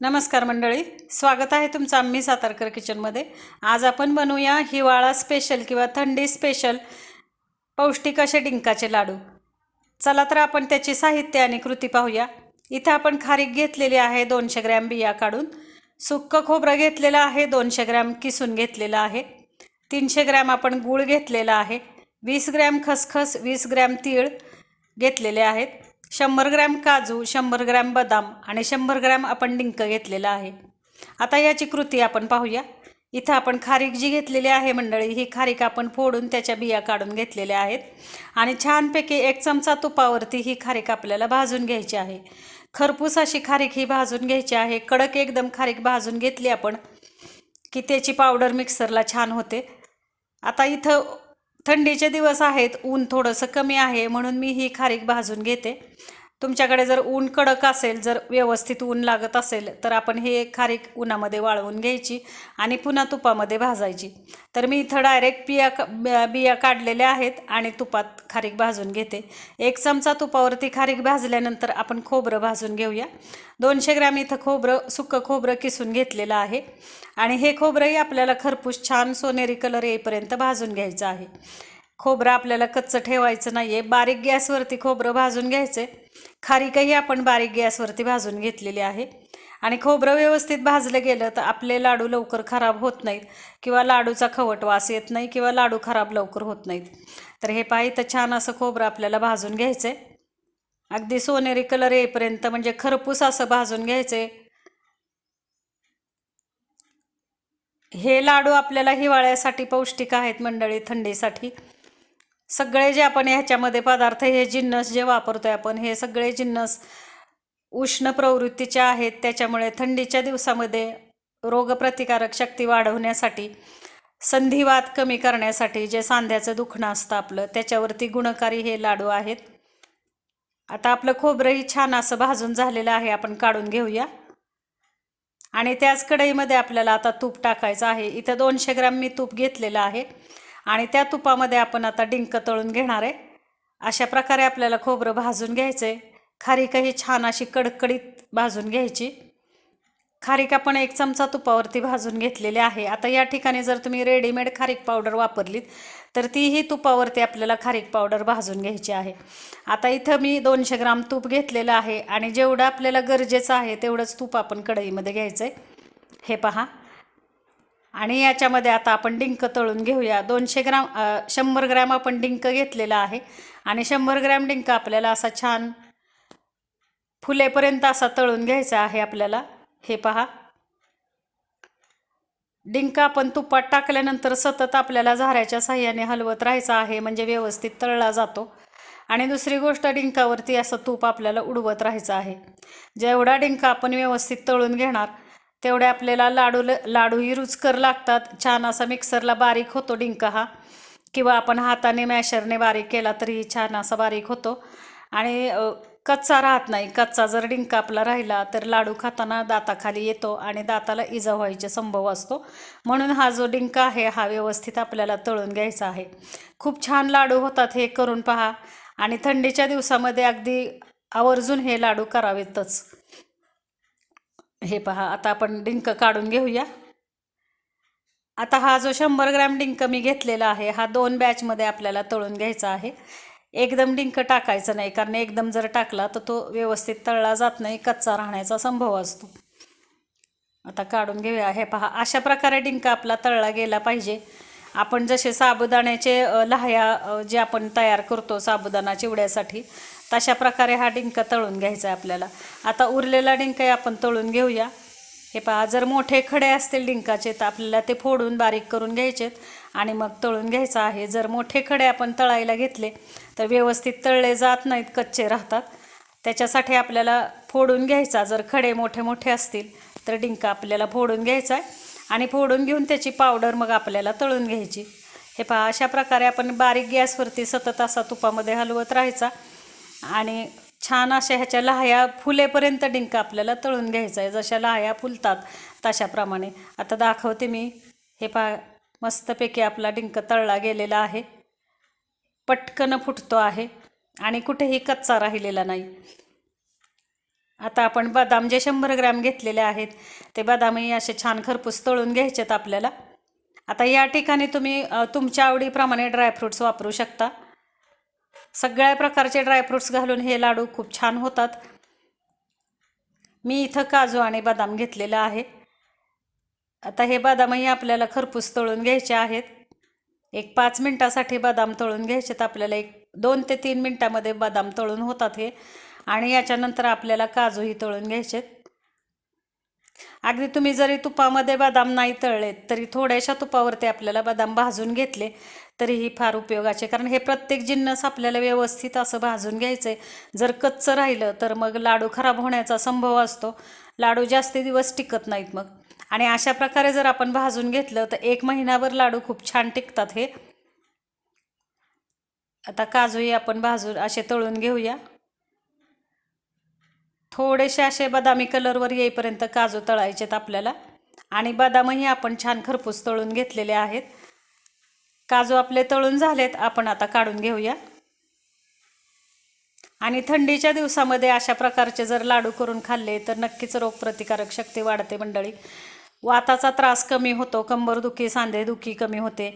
नमस्कार मंडळी स्वागत आहे तुमचं आम्ही सातारकर किचनमध्ये. आज आपण बनवूया हिवाळा स्पेशल किंवा थंडी स्पेशल पौष्टिक असे डिंकाचे लाडू. चला तर आपण त्याची साहित्य आणि कृती पाहूया. इथं आपण खारीक घेतलेली आहे दोनशे ग्रॅम बिया काढून. सुक्क खोबरं घेतलेलं आहे दोनशे ग्रॅम किसून घेतलेलं आहे. तीनशे ग्रॅम आपण गूळ घेतलेला आहे. वीस ग्रॅम खसखस वीस ग्रॅम तीळ घेतलेले आहेत. शंभर ग्रॅम काजू शंभर ग्रॅम बदाम आणि शंभर ग्रॅम आपण डिंक घेतलेला आहे. आता याची कृती आपण पाहूया. इथं आपण खारीक जी घेतलेली आहे मंडळी ही खारीक आपण फोडून त्याच्या बिया काढून घेतलेल्या आहेत. आणि छानपैकी एक चमचा तुपावरती ही खारीक आपल्याला भाजून घ्यायची आहे. खरपूस अशी खारीक ही भाजून घ्यायची आहे. कडक एकदम खारीक भाजून घेतली आपण की त्याची पावडर मिक्सरला छान होते. आता इथं थंडीचे दिवस आहेत ऊन थोडंसं कमी आहे म्हणून मी ही खारीक भाजून घेते. तुमच्याकडे जर ऊन कडक असेल जर व्यवस्थित ऊन लागत असेल तर आपण हे खारीक उन्हामध्ये वाळवून घ्यायची आणि पुन्हा तुपामध्ये भाजायची. तर मी इथं डायरेक्ट बिया ब- बिया काढलेल्या आहेत आणि तुपात खारीक भाजून घेते. एक चमचा तुपावरती खारीक भाजल्यानंतर आपण खोबरं भाजून घेऊया. दोनशे ग्रॅम इथं खोबरं सुकं खोबरं किसून घेतलेलं आहे. आणि हे खोबरंही आपल्याला खरपूस छान सोनेरी कलर येईपर्यंत भाजून घ्यायचं आहे. खोबरं आपल्याला कच्चं ठेवायचं नाही आहे बारीक गॅसवरती खोबरं भाजून घ्यायचं आहे खारीकही आपण बारीक गॅसवरती भाजून घेतलेली आहे. आणि खोबरं व्यवस्थित भाजलं गेलं तर आपले लाडू लवकर खराब होत नाहीत किंवा लाडूचा खवट वास येत नाही किंवा लाडू खराब लवकर होत नाहीत. तर हे पाहिजे तर छान असं खोबरं आपल्याला भाजून घ्यायचं आहे अगदी सोनेरी कलर येईपर्यंत म्हणजे खरपूस असं भाजून घ्यायचं आहे हे लाडू आपल्याला हिवाळ्यासाठी पौष्टिक आहेत मंडळी थंडीसाठी. सगळे जे आपण ह्याच्यामध्ये पदार्थ हे जिन्नस जे वापरतोय आपण हे सगळे जिन्नस उष्ण प्रवृत्तीचे आहेत त्याच्यामुळे थंडीच्या दिवसामध्ये रोगप्रतिकारक शक्ती वाढवण्यासाठी संधिवात कमी करण्यासाठी जे सांध्याचं दुखणं असतं आपलं त्याच्यावरती गुणकारी हे लाडू आहेत. आता आपलं खोबरंही छान असं भाजून झालेलं आहे आपण काढून घेऊया. आणि त्याच कढईमध्ये आपल्याला आता तूप टाकायचं आहे. इथं दोनशे ग्रॅम मी तूप घेतलेलं आहे. आणि त्या तुपामध्ये आपण आता डिंक तळून घेणार आहे. अशा प्रकारे आपल्याला खोबरं भाजून घ्यायचं आहे खारीकही छान अशी कडकडीत भाजून घ्यायची. खारीक आपण एक चमचा तुपावरती भाजून घेतलेली आहे. आता या ठिकाणी जर तुम्ही रेडीमेड खारीक पावडर वापरलीत तर तीही तुपावरती आपल्याला खारीक पावडर भाजून घ्यायची आहे. आता इथं मी दोनशे ग्राम तूप घेतलेलं आहे आणि जेवढं आपल्याला गरजेचं आहे तेवढंच तूप आपण कढईमध्ये घ्यायचं आहे हे पहा. आणि याच्यामध्ये आता आपण डिंक तळून घेऊया. दोनशे ग्राम शंभर ग्रॅम आपण डिंक घेतलेला आहे. आणि शंभर ग्रॅम डिंक आपल्याला असा छान फुलेपर्यंत असा तळून घ्यायचा आहे आपल्याला. हे पहा. डिंक आपण तुपात टाकल्यानंतर सतत आपल्याला झाऱ्याच्या साह्याने हलवत राहायचं आहे म्हणजे व्यवस्थित तळला जातो. आणि दुसरी गोष्ट डिंकावरती असं तूप आपल्याला उडवत राहायचं आहे. जेवढा डिंक आपण व्यवस्थित तळून घेणार तेवढे आपल्याला लाडू लाडूही रुचकर लागतात. छान असा मिक्सरला बारीक होतो डिंक हा. किंवा आपण हाताने मॅशरने बारीक केला तरीही छान असा बारीक होतो. आणि कच्चा राहत नाही. कच्चा जर डिंक आपला राहिला तर लाडू खाताना दाताखाली येतो आणि दाताला इजा व्हायचे संभव असतो. म्हणून हा जो डिंक आहे हा व्यवस्थित आपल्याला तळून घ्यायचा आहे. खूप छान लाडू होतात हे करून पहा. आणि थंडीच्या दिवसामध्ये अगदी आवर्जून हे लाडू करावेतच. हे पहा आता आपण डिंक काढून घेऊया. आता हा जो शंभर ग्रॅम डिंक मी घेतलेला आहे हा दोन बॅचमध्ये आपल्याला तळून घ्यायचा आहे. एकदम डिंक टाकायचं नाही कारण एकदम जर टाकला तर तो व्यवस्थित तळला जात नाही कच्चा राहण्याचा संभव असतो. आता काढून घेऊया. हे पहा अशा प्रकारे डिंक आपला तळला गेला पाहिजे. आपण जसे साबुदाण्याचे लाह्या जे आपण तयार करतो साबुदाणा चिवड्यासाठी तशा प्रकारे हा डिंक तळून घ्यायचा आहे आपल्याला. आता उरलेला डिंकही आपण तळून घेऊया. हे पहा जर मोठे खडे असतील डिंकाचे तर आपल्याला ते फोडून बारीक करून घ्यायचेत आणि मग तळून घ्यायचं आहे. जर मोठे खडे आपण तळायला घेतले तर व्यवस्थित तळले जात नाहीत कच्चे राहतात. त्याच्यासाठी आपल्याला फोडून घ्यायचा. जर खडे मोठे मोठे असतील तर डिंक आपल्याला फोडून घ्यायचा आहे. आणि फोडून घेऊन त्याची पावडर मग आपल्याला तळून घ्यायची. हे पहा अशा प्रकारे आपण बारीक गॅसवरती सतत असा तुपामध्ये हलवत राहायचा. आणि छान अशा ह्याच्या लाह्या फुलेपर्यंत डिंक आपल्याला तळून घ्यायचा आहे. जशा लाह्या फुलतात तशाप्रमाणे. आता दाखवते मी. हे पा मस्तपैकी आपला डिंक तळला गेलेला आहे. पटकन फुटतो आहे आणि कुठेही कच्चा राहिलेला नाही. आता आपण बदाम जे शंभर ग्रॅम घेतलेले आहेत ते बदामही असे छान खरपूस तळून घ्यायचेत आपल्याला. आता या ठिकाणी तुम्ही तुमच्या आवडीप्रमाणे ड्रायफ्रूट्स वापरू शकता. सगळ्या प्रकारचे ड्रायफ्रूट्स घालून हे लाडू खूप छान होतात. मी इथं काजू आणि बदाम घेतलेलं आहे. आता हे बदामही आपल्याला खरपूस तळून घ्यायचे आहेत. एक पाच मिनटासाठी बदाम तळून घ्यायचेत. आपल्याला एक दोन ते तीन मिनटामध्ये बदाम तळून होतात हे. आणि याच्यानंतर आपल्याला काजूही तळून घ्यायचेत. अगदी तुम्ही जरी तुपामध्ये बदाम नाही तळले तरी थोड्याशा तुपावरती आपल्याला बदाम भाजून घेतले. तरीही फार उपयोगाचे कारण हे प्रत्येक जिन्नस आपल्याला व्यवस्थित असं भाजून घ्यायचं आहे जर कच्चं राहिलं तर मग लाडू खराब होण्याचा संभव असतो. लाडू जास्त दिवस टिकत नाहीत मग. आणि अशा प्रकारे जर आपण भाजून घेतलं तर एक महिनाभर लाडू खूप छान टिकतात हे. आता काजूही आपण भाजून असे तळून घेऊया. थोडेसे असे बदामी कलरवर येईपर्यंत काजू तळायचेत आपल्याला. आणि बदामही आपण छान खरपूस तळून घेतलेले आहेत. काजू आपले तळून झालेत आपण आता काढून घेऊया. आणि थंडीच्या दिवसामध्ये अशा प्रकारचे जर लाडू करून खाल्ले तर नक्कीच रोगप्रतिकारक शक्ती वाढते मंडळी. वाताचा त्रास कमी होतो कंबरदुखी सांधेदुखी कमी होते.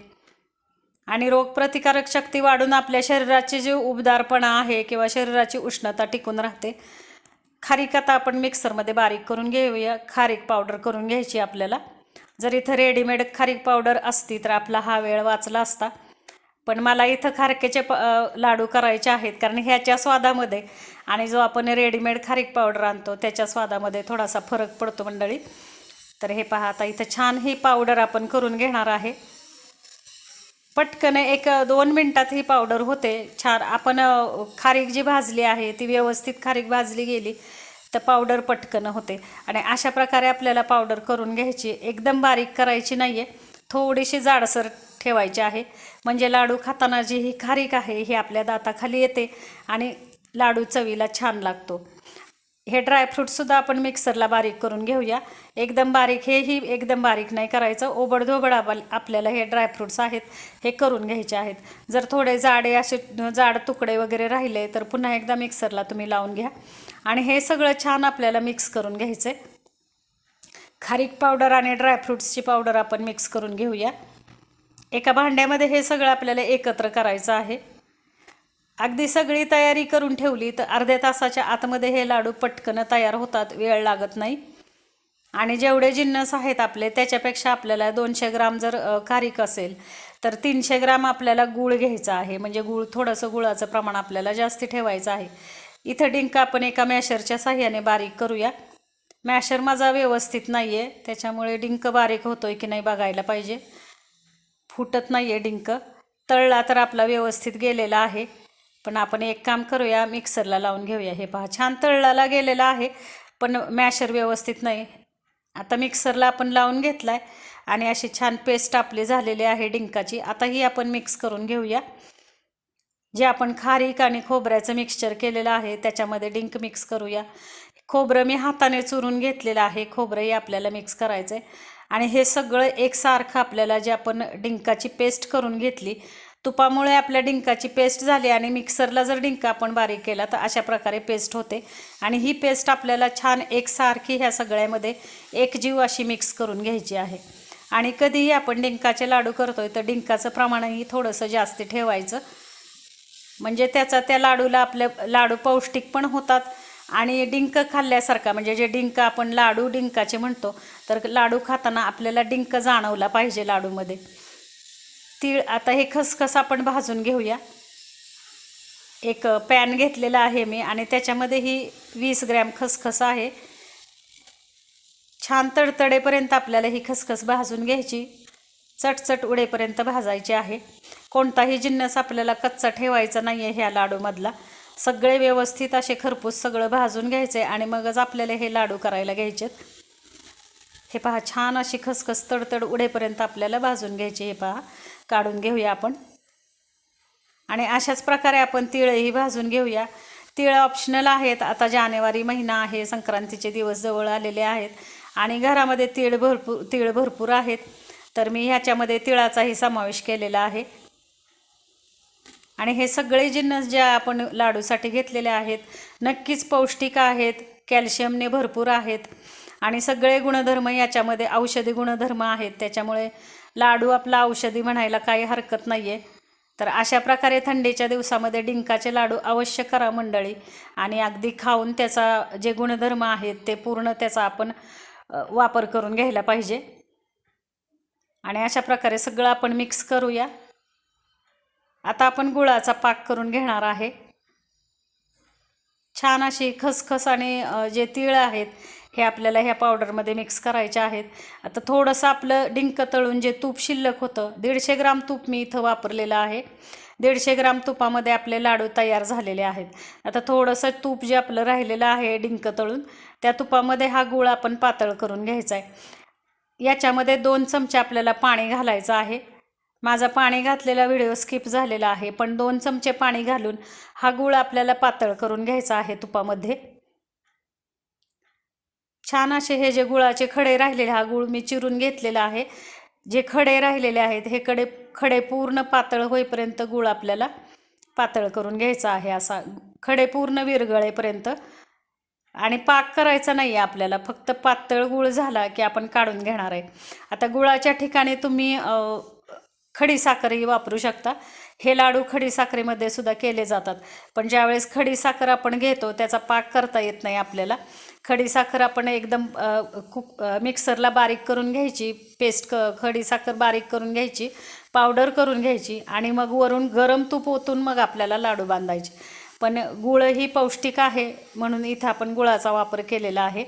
आणि रोगप्रतिकारक शक्ती वाढून आपल्या शरीराचे जे उबदारपणा आहे किंवा शरीराची उष्णता टिकून राहते खारीक आता आपण मिक्सरमध्ये बारीक करून घेऊया. खारीक पावडर करून घ्यायची आपल्याला. जर इथं रेडीमेड खारीक पावडर असती तर आपला हा वेळ वाचला असता. पण मला इथं खारकेचे प लाडू करायचे आहेत. कारण ह्याच्या स्वादामध्ये आणि जो आपण रेडीमेड खारीक पावडर आणतो त्याच्या स्वादामध्ये थोडासा फरक पडतो मंडळी. तर हे पहा आता इथं छान ही पावडर आपण करून घेणार आहे. पटकन एक दोन मिनटात ही पावडर होते. छान आपण खारीक जी भाजली आहे ती व्यवस्थित खारीक भाजली गेली. तर पावडर पटकन होते. आणि अशा प्रकारे आपल्याला पावडर करून घ्यायची. एकदम बारीक करायची नाही आहे थोडीशी जाडसर ठेवायची आहे. म्हणजे लाडू खाताना जी ही खारीक आहे ही आपल्या दाताखाली येते आणि लाडू चवीला छान लागतो. हे ड्रायफ्रूटसुद्धा आपण मिक्सरला बारीक करून घेऊया. एकदम बारीक हेही एकदम बारीक नाही करायचं. ओबडधोबड आपल आपल्याला हे ड्रायफ्रूट्स आहेत हे करून घ्यायचे आहेत. जर थोडे जाडे असे जाड तुकडे वगैरे राहिले तर पुन्हा एकदा मिक्सरला तुम्ही लावून घ्या. आणि हे सगळं छान आपल्याला मिक्स करून घ्यायचं आहे खारीक पावडर आणि ड्रायफ्रूट्सची पावडर आपण मिक्स करून घेऊया. एका भांड्यामध्ये हे सगळं आपल्याला एकत्र करायचं आहे. अगदी सगळी तयारी करून ठेवली तर अर्ध्या तासाच्या आतमध्ये हे लाडू पटकन तयार होतात वेळ लागत नाही. आणि जेवढे जिन्नस आहेत आपले त्याच्यापेक्षा आपल्याला दोनशे ग्राम जर अ, खारीक असेल तर तीनशे ग्राम आपल्याला गूळ घ्यायचा आहे. म्हणजे गूळ थोडंसं गुळाचं प्रमाण आपल्याला जास्ती ठेवायचं आहे. इथं डिंक आपण एका मॅशरच्या साह्याने बारीक करूया. मॅशर माझा व्यवस्थित नाही आहे त्याच्यामुळे डिंक बारीक होतो आहे की नाही बघायला पाहिजे. फुटत नाही आहे डिंक. तळला तर आपला व्यवस्थित गेलेला आहे. पण आपण एक काम करूया मिक्सरला लावून घेऊया. हे पहा छान तळलाला गेलेला आहे पण मॅशर व्यवस्थित नाही. आता मिक्सरला आपण लावून घेतला आहे आणि अशी छान पेस्ट आपली झालेली आहे डिंकाची. आता ही आपण मिक्स करून घेऊया. जे आपण खारीक आणि खोबऱ्याचं मिक्सचर केलेलं आहे त्याच्यामध्ये डिंक मिक्स करूया. खोबरं मी हाताने चुरून घेतलेलं आहे खोबरंही आपल्याला मिक्स करायचं आहे आणि हे सगळं एकसारखं आपल्याला जे आपण डिंकाची पेस्ट करून घेतली तुपामुळे आपल्या डिंकाची पेस्ट झाली आणि मिक्सरला जर डिंक आपण बारीक केला तर अशा प्रकारे पेस्ट होते. आणि ही पेस्ट आपल्याला छान एकसारखी ह्या सगळ्यामध्ये एकजीव अशी मिक्स करून घ्यायची आहे. आणि कधीही आपण डिंकाचे लाडू करतोय तर डिंकाचं प्रमाणही थोडंसं जास्त ठेवायचं. म्हणजे त्याचा त्या लाडूला आपल्या लाडू पौष्टिक पण होतात आणि डिंक खाल्ल्यासारखा म्हणजे जे डिंक आपण लाडू डिंकाचे म्हणतो तर लाडू खाताना आपल्याला डिंक जाणवला पाहिजे लाडूमध्ये. तीळ आता हे खसखस आपण भाजून घेऊया. एक पॅन घेतलेला आहे मी आणि त्याच्यामध्ये ही वीस ग्रॅम खसखस आहे. छान तडतडेपर्यंत आपल्याला ही खसखस भाजून घ्यायची. चटचट उडेपर्यंत भाजायची आहे. कोणताही जिन्नस आपल्याला कच्चा ठेवायचा नाही आहे ह्या लाडूमधला. सगळे व्यवस्थित असे खरपूस सगळं भाजून घ्यायचे आणि मगच आपल्याला हे लाडू करायला घ्यायचेत. हे पहा छान अशी खसखस तडतड उडेपर्यंत आपल्याला भाजून घ्यायची हे पहा. काढून घेऊया आपण. आणि अशाच प्रकारे आपण तिळही भाजून घेऊया. तिळ ऑप्शनल आहेत. आता जानेवारी महिना आहे. संक्रांतीचे दिवस जवळ आलेले आहेत. आणि घरामध्ये तिळ भरपूर तिळ भरपूर आहेत. तर मी ह्याच्यामध्ये तिळाचाही समावेश केलेला आहे. आणि हे सगळे जिन्नस ज्या आपण लाडूसाठी घेतलेले आहेत नक्कीच पौष्टिक आहेत. कॅल्शियमने भरपूर आहेत. आणि सगळे गुणधर्म याच्यामध्ये औषधी गुणधर्म आहेत. त्याच्यामुळे लाडू आपला औषधी म्हणायला काही हरकत नाही आहे तर अशा प्रकारे थंडीच्या दिवसामध्ये डिंकाचे लाडू अवश्य करा मंडळी. आणि अगदी खाऊन त्याचा जे गुणधर्म आहेत ते पूर्ण त्याचा आपण वापर करून घ्यायला पाहिजे. आणि अशा प्रकारे सगळं आपण मिक्स करूया. आता आपण गुळाचा पाक करून घेणार आहे. छान अशी खसखस आणि जे तीळ आहेत हे आपल्याला ह्या पावडरमध्ये मिक्स करायचे आहेत. आता थोडंसं आपलं डिंक तळून जे तूप शिल्लक होतं दीडशे ग्राम तूप मी इथं वापरलेलं आहे. दीडशे ग्राम तुपामध्ये आपले लाडू तयार झालेले आहेत. आता थोडंसं तूप जे आपलं राहिलेलं आहे डिंक तळून त्या तुपामध्ये हा गुळ आपण पातळ करून घ्यायचा आहे. याच्यामध्ये दोन चमचे आपल्याला पाणी घालायचं आहे. माझा पाणी घातलेला व्हिडिओ स्किप झालेला आहे पण दोन चमचे पाणी घालून हा गूळ आपल्याला पातळ करून घ्यायचा आहे तुपामध्ये. छान असे हे जे गुळाचे खडे राहिलेले हा गूळ मी चिरून घेतलेला आहे. जे खडे राहिलेले आहेत हे कडे खडे पूर्ण पातळ होईपर्यंत गुळ आपल्याला पातळ करून घ्यायचा आहे असा. खडे पूर्ण विरगळेपर्यंत आणि पाक करायचा नाही आहे आपल्याला फक्त पातळ गुळ झाला की आपण काढून घेणार आहे. आता गुळाच्या ठिकाणी तुम्ही खडी साखरही वापरू शकता. हे लाडू खडी साखरेमध्ये सुद्धा केले जातात. पण ज्यावेळेस खडी साखर आपण घेतो त्याचा पाक करता येत नाही आपल्याला. खडी साखर आपण एकदम खूप मिक्सरला बारीक करून घ्यायची पेस्ट क खडी साखर बारीक करून घ्यायची पावडर करून घ्यायची आणि मग वरून गरम तूप ओतून मग आपल्याला लाडू बांधायचे. पण गुळ ही पौष्टिक आहे म्हणून इथं आपण गुळाचा वापर केलेला आहे.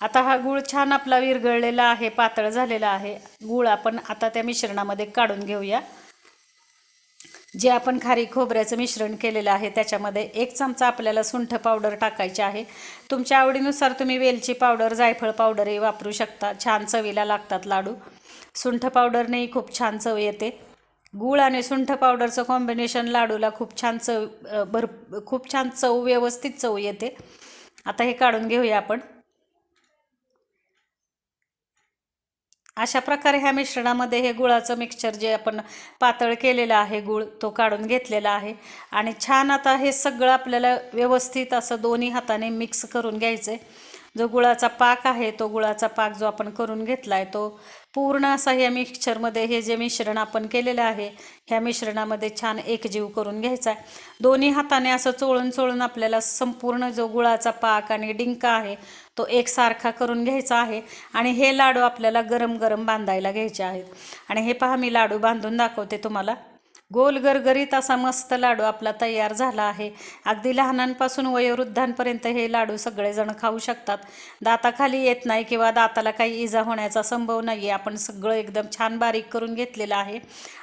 आता हा गूळ छान आपला विरघळलेला आहे पातळ झालेला आहे. गूळ आपण आता त्या मिश्रणामध्ये काढून घेऊया. जे आपण खारी खोबऱ्याचं मिश्रण केलेलं आहे त्याच्यामध्ये एक चमचा आपल्याला सुंठ पावडर टाकायची आहे. तुमच्या आवडीनुसार तुम्ही वेलची पावडर जायफळ पावडरही वापरू शकता. छान चवीला लागतात लाडू. सुंठ पावडरनेही खूप छान चव येते. गूळ आणि सुंठ पावडरचं कॉम्बिनेशन लाडूला खूप छान चव भर खूप छान चव व्यवस्थित चव येते. आता हे काढून घेऊया आपण. अशा प्रकारे ह्या मिश्रणामध्ये हे गुळाचं मिक्सचर जे आपण पातळ केलेलं आहे गुळ तो काढून घेतलेला आहे. आणि छान आता हे सगळं आपल्याला व्यवस्थित असं दोन्ही हाताने मिक्स करून घ्यायचं आहे जो गुळाचा पाक आहे तो गुळाचा पाक जो आपण करून घेतला आहे तो पूर्ण असा ह्या मिक्सचरमध्ये हे जे मिश्रण आपण केलेलं आहे ह्या मिश्रणामध्ये छान एकजीव करून घ्यायचा आहे. दोन्ही हाताने असं चोळून चोळून आपल्याला संपूर्ण जो गुळाचा पाक आणि डिंक आहे तो एकसारखा करून घ्यायचा आहे. आणि हे लाडू आपल्याला गरम गरम बांधायला घ्यायचे आहेत. आणि हे पहा मी लाडू बांधून दाखवते तुम्हाला. गोल गरगरीत असा मस्त लाडू आपला तयार झाला आहे. अगदी लहानांपासून वयोवृद्धांपर्यंत हे लाडू सगळेजण खाऊ शकतात. दाताखाली येत नाही किंवा दाताला काही इजा होण्याचा संभव नाही आहे आपण सगळं एकदम छान बारीक करून घेतलेलं आहे.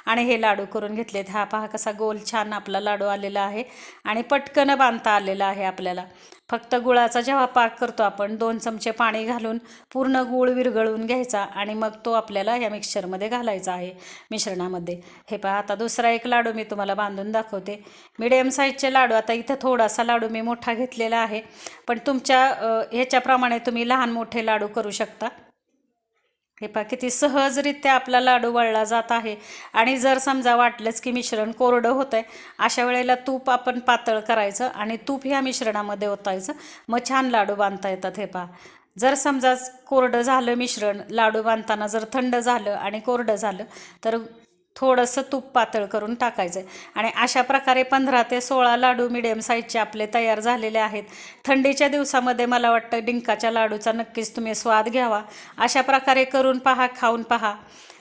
आणि हे लाडू करून घेतलेत. हा पहा कसा गोल छान आपला लाडू आलेला आहे. आणि पटकन बांधता आलेला आहे आपल्याला. फक्त गुळाचा जेव्हा पाक करतो आपण दोन चमचे पाणी घालून पूर्ण गूळ विरघळून घ्यायचा आणि मग तो आपल्याला या मिक्सरमध्ये घालायचा आहे मिश्रणामध्ये. हे पहा आता दुसरा एक लाडू मी तुम्हाला बांधून दाखवते. मिडियम साईजचे लाडू आता इथं थोडासा लाडू मी मोठा घेतलेला आहे. पण तुमच्या ह्याच्याप्रमाणे तुम्ही लहान मोठे लाडू करू शकता. हे पहा किती सहजरित्या आपला लाडू वळला जात आहे. आणि जर समजा वाटलंच की मिश्रण कोरडं होतं आहे अशा वेळेला तूप आपण पातळ करायचं आणि तूप ह्या मिश्रणामध्ये ओतायचं. मग छान लाडू बांधता येतात हे पहा. जर समजा कोरडं झालं मिश्रण लाडू बांधताना जर थंड झालं आणि कोरडं झालं तर थोडंसं तूप पातळ करून टाकायचं आहे आणि अशा प्रकारे पंधरा ते सोळा लाडू मिडियम साईजचे आपले तयार झालेले आहेत. थंडीच्या दिवसामध्ये मला वाटतं डिंकाच्या लाडूचा नक्कीच तुम्ही स्वाद घ्यावा. अशा प्रकारे करून पहा खाऊन पहा.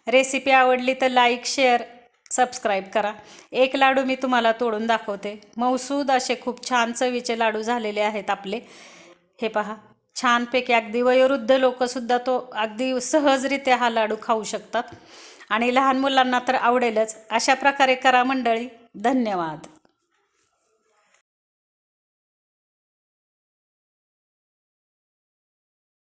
रेसिपी आवडली तर लाईक शेअर सबस्क्राईब करा. एक लाडू मी तुम्हाला तोडून दाखवते. मौसूद असे खूप छान चवीचे लाडू झालेले आहेत आपले. हे पहा. छानपैकी अगदी वयोवृद्ध लोकंसुद्धा तो अगदी सहजरित्या हा लाडू खाऊ शकतात. आणि लहान मुलांना तर आवडेलच. अशा प्रकारे करा मंडळी. धन्यवाद.